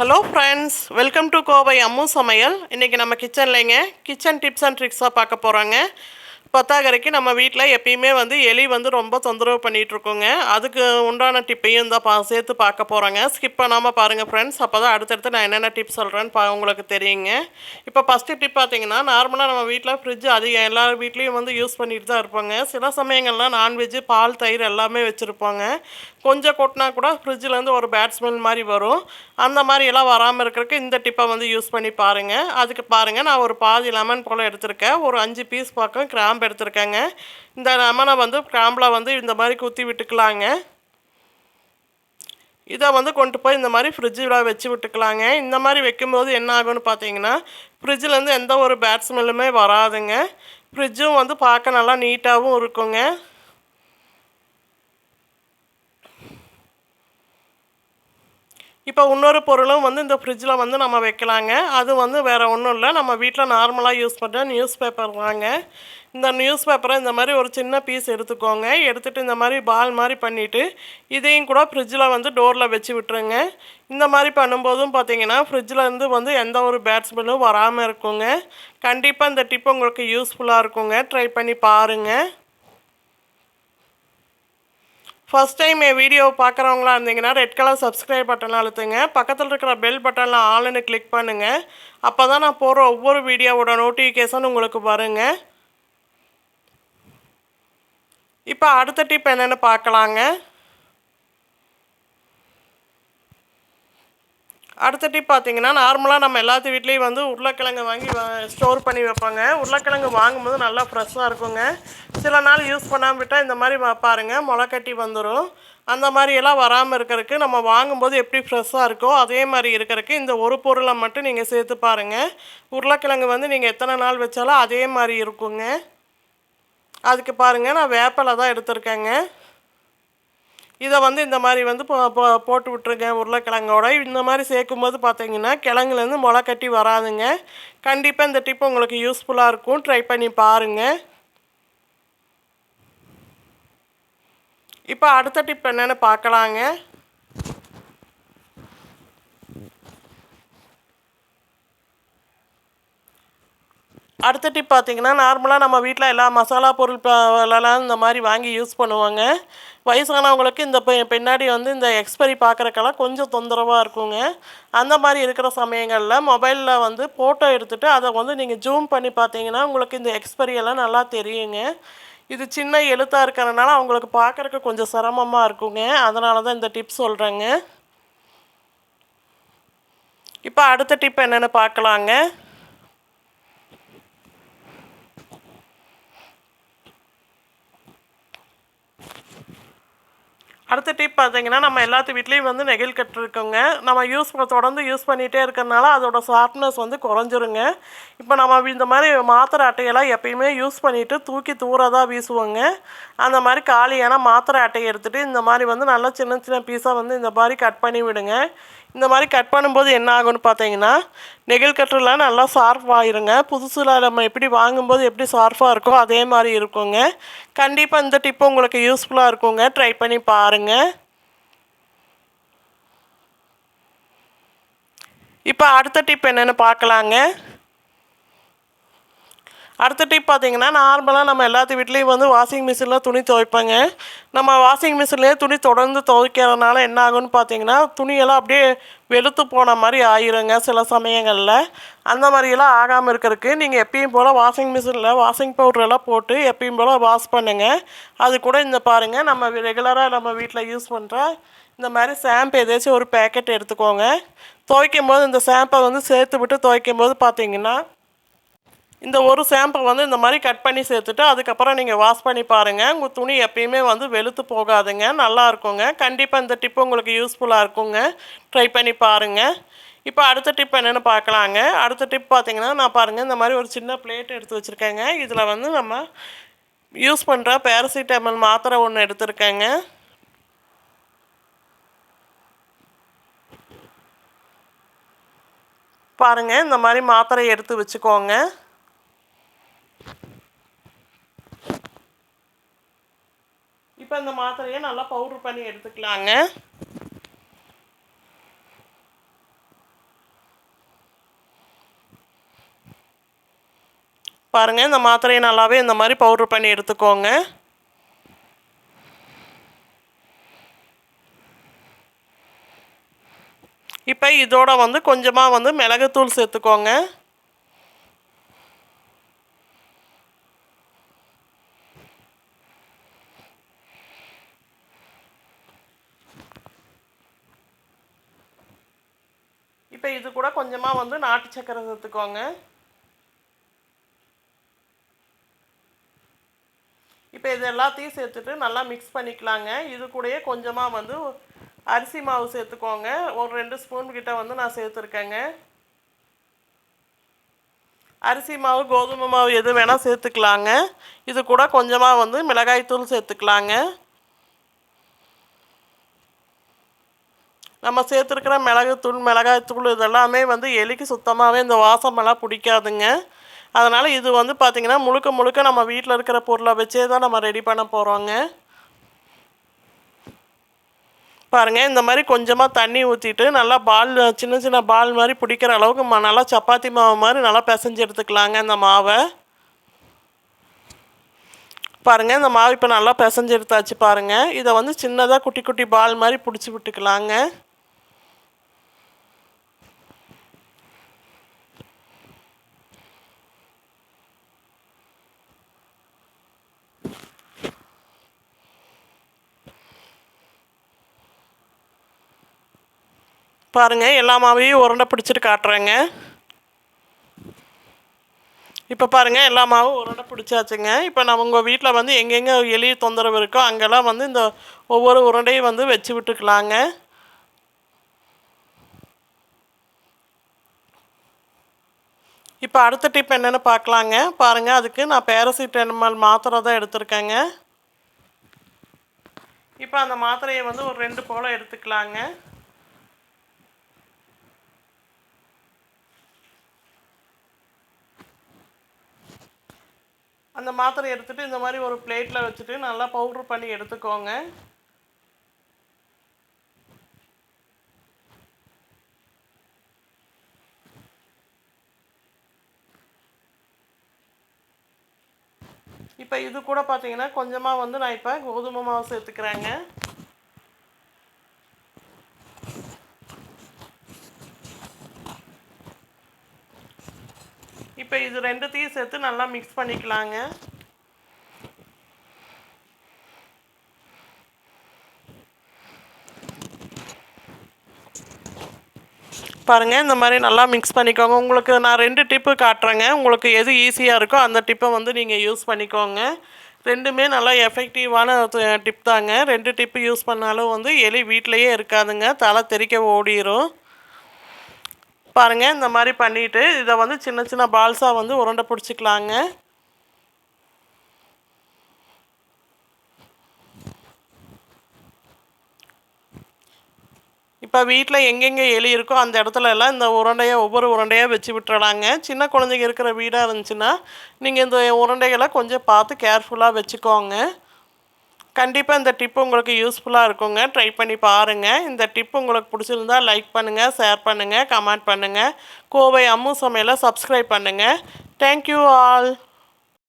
Hello friends welcome to Kovai Ammu சமையல் இன்றைக்கி நம்ம கிச்சன்லேங்க கிச்சன் டிப்ஸ் அண்ட் ட்ரிக்ஸாக பார்க்க போகிறோங்க பத்தாகரைக்கு நம்ம வீட்டில் எப்பயுமே வந்து எலி வந்து ரொம்ப தொந்தரவு பண்ணிகிட்ருக்கோங்க அதுக்கு உண்டான டிப்பையும் தான் பா சேர்த்து பார்க்க போகிறோங்க ஸ்கிப் பண்ணாமல் பாருங்கள் ஃப்ரெண்ட்ஸ் அப்போ தான் அடுத்தடுத்து நான் என்னென்ன டிப்ஸ் சொல்கிறேன்னு பா உங்களுக்கு தெரியுங்க. இப்போ ஃபஸ்ட்டு டிப் பார்த்தீங்கன்னா நார்மலாக நம்ம வீட்டில் ஃப்ரிட்ஜ் அதிகம் எல்லா வீட்லேயும் வந்து யூஸ் பண்ணிட்டு தான் இருப்பாங்க. சில சமயங்கள்லாம் நான்வெஜ்ஜு பால் தயிர் எல்லாமே வச்சுருப்பாங்க. கொஞ்சம் கொட்டினா கூட ஃப்ரிட்ஜிலேருந்து ஒரு பேட் ஸ்மெல் மாதிரி வரும். அந்த மாதிரி எல்லாம் வராமல் இருக்கிறதுக்கு இந்த டிப்பை வந்து யூஸ் பண்ணி பாருங்கள் அதுக்கு பாருங்கள் நான் ஒரு பாதி லெமன் போல் எடுத்திருக்கேன். ஒரு அஞ்சு பீஸ் பக்கம் கிராம்பு எடுத்திருக்கேங்க. இந்த லெமனை வந்து கிராம்பில் வந்து இந்த மாதிரி குத்தி விட்டுக்கலாங்க. இதை வந்து கொண்டு போய் இந்த மாதிரி ஃப்ரிட்ஜில் வச்சு விட்டுக்கலாங்க. இந்த மாதிரி வைக்கும்போது என்ன ஆகும்னு பார்த்தீங்கன்னா ஃப்ரிட்ஜிலேருந்து எந்த ஒரு பேட் ஸ்மெல்லுமே வராதுங்க. ஃப்ரிட்ஜும் வந்து பார்க்க நல்லா நீட்டாகவும் இருக்குங்க. இப்போ இன்னொரு பொருளும் வந்து இந்த ஃப்ரிட்ஜில் வந்து நம்ம வைக்கலாங்க. அது வந்து வேறு ஒன்றும் இல்லை. நம்ம வீட்டில் நார்மலாக யூஸ் பண்ணுற நியூஸ் பேப்பர் தாங்க. இந்த நியூஸ் பேப்பரை இந்த மாதிரி ஒரு சின்ன பீஸ் எடுத்துக்கோங்க. எடுத்துகிட்டு இந்த மாதிரி பால் மாதிரி பண்ணிவிட்டு இதையும் கூட ஃப்ரிட்ஜில் வந்து டோரில் வச்சு விட்டுருங்க. இந்த மாதிரி பண்ணும்போதும் பார்த்தீங்கன்னா ஃப்ரிட்ஜில் இருந்து வந்து எந்த ஒரு பேட் வராமல் இருக்குங்க. கண்டிப்பாக இந்த டிப் உங்களுக்கு யூஸ்ஃபுல்லாக இருக்குங்க. ட்ரை பண்ணி பாருங்கள் ஃபஸ்ட் டைம் என் வீடியோ பார்க்குறவங்களா இருந்தீங்கன்னா ரெட் கலர் சப்ஸ்கிரைப் பட்டன் அழுத்துங்க. பக்கத்தில் இருக்கிற பெல் பட்டனில் ஆளுன்னு கிளிக் பண்ணுங்கள் அப்போ தான் நான் போகிற ஒவ்வொரு வீடியோவோட நோட்டிஃபிகேஷன் உங்களுக்கு வருங்க. இப்போ அடுத்த டிப் என்னென்னு பார்க்கலாங்க. அடுத்த டிப் பார்த்தீங்கன்னா நார்மலாக நம்ம எல்லாத்து வீட்லேயும் வந்து உருளைக்கிழங்கு வாங்கி ஸ்டோர் பண்ணி வைப்பாங்க. உருளைக்கிழங்கு வாங்கும்போது நல்லா ஃப்ரெஷ்ஷாக இருக்குங்க. சில நாள் யூஸ் பண்ணாமல் விட்டால் இந்த மாதிரி பாருங்கள் பாருங்க முளை கட்டி வந்துடும் அந்த மாதிரி எல்லாம் வராமல் இருக்கிறதுக்கு நம்ம வாங்கும்போது எப்படி ஃப்ரெஷ்ஷாக இருக்கோ அதே மாதிரி இருக்கிறதுக்கு இந்த ஒரு பொருளை மட்டும் நீங்கள் சேர்த்து பாருங்கள் உருளைக்கிழங்கு வந்து நீங்கள் எத்தனை நாள் வச்சாலும் அதே மாதிரி இருக்குங்க. அதுக்கு பாருங்கள் நான் வேப்பிலை தான் எடுத்திருக்கேங்க. இதை வந்து இந்த மாதிரி வந்து போ போ- போட்டு விட்ருங்க உருளைக்கிழங்கோட. இந்த மாதிரி சேர்க்கும்போது பார்த்தீங்கன்னா கிழங்குலேருந்து முளை கட்டி வராதுங்க. கண்டிப்பாக இந்த டிப் உங்களுக்கு யூஸ்ஃபுல்லாக இருக்கும். ட்ரை பண்ணி பாருங்கள் இப்போ அடுத்த டிப் என்னென்னு பார்க்கலாங்க. அடுத்த டிப் பார்த்தீங்கன்னா நார்மலாக நம்ம வீட்டில் எல்லா மசாலா பொருள்லாம் இந்த மாதிரி வாங்கி யூஸ் பண்ணுவாங்க. வயசானவங்களுக்கு இந்த பின்னாடி வந்து இந்த எக்ஸ்பைரி பார்க்குறக்கெல்லாம் கொஞ்சம் தொந்தரவாக இருக்குங்க. அந்த மாதிரி இருக்கிற சமயங்களில் மொபைலில் வந்து ஃபோட்டோ எடுத்துகிட்டு அதை வந்து நீங்கள் ஜூம் பண்ணி பார்த்தீங்கன்னா உங்களுக்கு இந்த எக்ஸ்பைரி எல்லாம் நல்லா தெரியுங்க. இது சின்ன எழுத்தாக இருக்கிறனால அவங்களுக்கு பார்க்குறக்கு கொஞ்சம் சிரமமாக இருக்குங்க. அதனால தான் இந்த டிப் சொல்கிறேங்க இப்போ அடுத்த டிப் என்னென்னு பார்க்கலாங்க அடுத்த டிப் பார்த்தீங்கன்னா நம்ம எல்லாத்து வீட்லேயும் வந்து நெகில் கட்டிருக்கோங்க நம்ம யூஸ் பண்ண தொடர்ந்து யூஸ் பண்ணிகிட்டே இருக்கிறனால அதோட ஷார்ப்னஸ் வந்து குறைஞ்சிருங்க. இப்போ நம்ம இந்த மாதிரி மாத்திரை அட்டையெல்லாம் எப்பயுமே யூஸ் பண்ணிவிட்டு தூக்கி தூரதாக வீசுவோங்க. அந்த மாதிரி காலியான மாத்திரை அட்டையை எடுத்துகிட்டு இந்த மாதிரி வந்து நல்லா சின்ன சின்ன பீஸாக வந்து இந்த மாதிரி கட் பண்ணி விடுங்க. இந்த மாதிரி கட் பண்ணும்போது என்ன ஆகும்னு பார்த்தீங்கன்னா நெகில் கட்டர்லாம் நல்லா ஷார்ப் ஆயிருங்க புதுசில் நம்ம எப்படி வாங்கும்போது எப்படி ஷார்ப்பாக இருக்கோ அதே மாதிரி இருக்குங்க. கண்டிப்பாக இந்த டிப்பு உங்களுக்கு யூஸ்ஃபுல்லாக இருக்குங்க. ட்ரை பண்ணி பாருங்கள் இப்போ அடுத்த டிப் என்னென்னு பார்க்கலாங்க. அடுத்த டிப் பார்த்தீங்கன்னா நார்மலாக நம்ம எல்லாத்து வீட்லேயும் வந்து வாஷிங் மிஷினில் துணி துவைப்பாங்க. நம்ம வாஷிங் மிஷின்லேயே துணி தொடர்ந்து துவைக்கிறதுனால என்ன ஆகும்னு பார்த்தீங்கன்னா துணியெல்லாம் அப்படியே வெளுத்து போன மாதிரி ஆயிருங்க சில சமயங்களில். அந்த மாதிரியெல்லாம் ஆகாமல் இருக்கிறதுக்கு நீங்கள் எப்பயும் போல் வாஷிங் மிஷினில் வாஷிங் பவுடரெல்லாம் போட்டு எப்பயும் போல் வாஷ் பண்ணுங்கள் அது கூட இந்த பாருங்கள் நம்ம ரெகுலராக நம்ம வீட்டில் யூஸ் பண்ணுற இந்த மாதிரி ஷாம்பு ஏதாச்சும் ஒரு பேக்கெட் எடுத்துக்கோங்க. துவைக்கும் போது இந்த ஷாம்பை வந்து சேர்த்து விட்டு துவைக்கும் போது பார்த்தீங்கன்னா இந்த ஒரு சாம்பிள் வந்து இந்த மாதிரி கட் பண்ணி சேர்த்துட்டு அதுக்கப்புறம் நீங்கள் வாஷ் பண்ணி பாருங்கள் உங்கள் துணி எப்பயுமே வந்து வெளுத்து போகாதுங்க. நல்லா இருக்குங்க. கண்டிப்பாக இந்த டிப்பு உங்களுக்கு யூஸ்ஃபுல்லாக இருக்குங்க. ட்ரை பண்ணி பாருங்கள் இப்போ அடுத்த டிப் என்னென்னு பார்க்கலாங்க அடுத்த டிப் பார்த்தீங்கன்னா நான் பாருங்கள் இந்த மாதிரி ஒரு சின்ன பிளேட் எடுத்து வச்சுருக்கேங்க. இதில் வந்து நம்ம யூஸ் பண்ணுற பேரசிட்டமல் மாத்திரை ஒன்று எடுத்திருக்கேங்க. பாருங்கள் இந்த மாதிரி மாத்திரை எடுத்து வச்சுக்கோங்க. மாத்திரையை நல்லா பவுடர் பண்ணி எடுத்துக்கலாங்க. பாருங்க இந்த மாத்திரையை நல்லாவே இந்த மாதிரி பவுடர் பண்ணி எடுத்துக்கோங்க. இப்போ இதோட வந்து கொஞ்சமாக வந்து மிளகுத்தூள் சேர்த்துக்கோங்க. இப்போ இது கூட கொஞ்சமாக வந்து நாட்டு சக்கரை சேர்த்துக்கோங்க. இப்போ இது எல்லாத்தையும் சேர்த்துட்டு நல்லா மிக்ஸ் பண்ணிக்கலாங்க. இது கூடயே கொஞ்சமாக வந்து அரிசி மாவு சேர்த்துக்கோங்க. ஒரு ரெண்டு ஸ்பூன் கிட்ட வந்து நான் சேர்த்துருக்கேங்க. அரிசி மாவு கோதுமை மாவு எது வேணால் சேர்த்துக்கலாங்க. இது கூட கொஞ்சமாக வந்து மிளகாய்த்தூள் சேர்த்துக்கலாங்க. நம்ம சேர்த்துருக்கிற மிளகுத்தூள் மிளகாய்த்தூள் இதெல்லாமே வந்து எலிக்கு சுத்தமாகவே இந்த வாசமெல்லாம் பிடிக்காதுங்க. அதனால் இது வந்து பார்த்திங்கன்னா முழுக்க முழுக்க நம்ம வீட்டில் இருக்கிற பொருளை வச்சே தான் நம்ம ரெடி பண்ண போகிறோங்க பாருங்கள் இந்த மாதிரி கொஞ்சமாக தண்ணி ஊற்றிட்டு நல்லா பால் சின்ன சின்ன பால் மாதிரி பிடிக்கிற அளவுக்கு ம நல்லா சப்பாத்தி மாவு மாதிரி நல்லா பிசைஞ்சு எடுத்துக்கலாங்க இந்த மாவை. பாருங்கள் இந்த மாவு இப்போ நல்லா பிசைஞ்சு எடுத்தாச்சு பாருங்கள் இதை வந்து சின்னதாக குட்டி குட்டி பால் மாதிரி பிடிச்சி விட்டுக்கலாங்க. பாருங்கள் எல்லா மாவையும் உருண்டை பிடிச்சிட்டு காட்டுறேங்க. இப்போ பாருங்கள் எல்லா மாவும் உருண்டை பிடிச்சாச்சுங்க. இப்போ நம்ம உங்கள் வீட்டில் வந்து எங்கெங்கே எலி தொந்தரவு இருக்கோ அங்கெல்லாம் வந்து இந்த ஒவ்வொரு உருண்டையும் வந்து வச்சு விட்டுக்கலாங்க. இப்போ அடுத்த டிப் என்னென்னு பார்க்கலாங்க பாருங்கள் அதுக்கு நான் பேரசிட்டமல் மாத்திரை தான் எடுத்திருக்கேங்க. இப்போ அந்த மாத்திரையை வந்து ஒரு ரெண்டு போல் எடுத்துக்கலாங்க. அந்த மாத்திரை எடுத்துகிட்டு இந்த மாதிரி ஒரு பிளேட்டில் வச்சுட்டு நல்லா பவுட்ரு பண்ணி எடுத்துக்கோங்க. இப்போ இது கூட பார்த்தீங்கன்னா கொஞ்சமாக வந்து நான் இப்போ கோதுமை மாவு சேர்த்துக்கிறேங்க. இப்போ இது ரெண்டுத்தையும் சேர்த்து நல்லா மிக்ஸ் பண்ணிக்கலாங்க. பாருங்கள் இந்த மாதிரி நல்லா மிக்ஸ் பண்ணிக்கோங்க. உங்களுக்கு நான் ரெண்டு டிப்பு காட்டுறேங்க. உங்களுக்கு எது ஈஸியாக இருக்கோ அந்த டிப்பை வந்து நீங்கள் யூஸ் பண்ணிக்கோங்க. ரெண்டுமே நல்லா எஃபெக்டிவான டிப் தாங்க. ரெண்டு டிப்பு யூஸ் பண்ணாலும் வந்து எலி வீட்டிலையே இருக்காதுங்க. தலை தெறிக்க ஓடிடும் பாருங்கள் இந்த மாதிரி பண்ணிவிட்டு இதை வந்து சின்ன சின்ன பால்ஸாக வந்து உருண்டை பிடிச்சிக்கலாங்க. இப்போ வீட்டில் எங்கெங்கே எலி இருக்கோ அந்த இடத்துல எல்லாம் இந்த உருண்டையை ஒவ்வொரு உருண்டையாக வச்சு விட்டுறலாங்க. சின்ன குழந்தைங்க இருக்கிற வீடாக இருந்துச்சுன்னா நீங்கள் இந்த உருண்டைகளை கொஞ்சம் பார்த்து கேர்ஃபுல்லாக வச்சுக்கோங்க. கண்டிப்பாக இந்த டிப்பு உங்களுக்கு யூஸ்ஃபுல்லாக இருக்குங்க. ட்ரை பண்ணி பாருங்கள் இந்த டிப் உங்களுக்கு பிடிச்சிருந்தா லைக் பண்ணுங்கள் ஷேர் பண்ணுங்கள் கமெண்ட் பண்ணுங்கள் கோவை அம்மு சமையலை சப்ஸ்கிரைப் பண்ணுங்கள் தேங்க்யூ ஆல்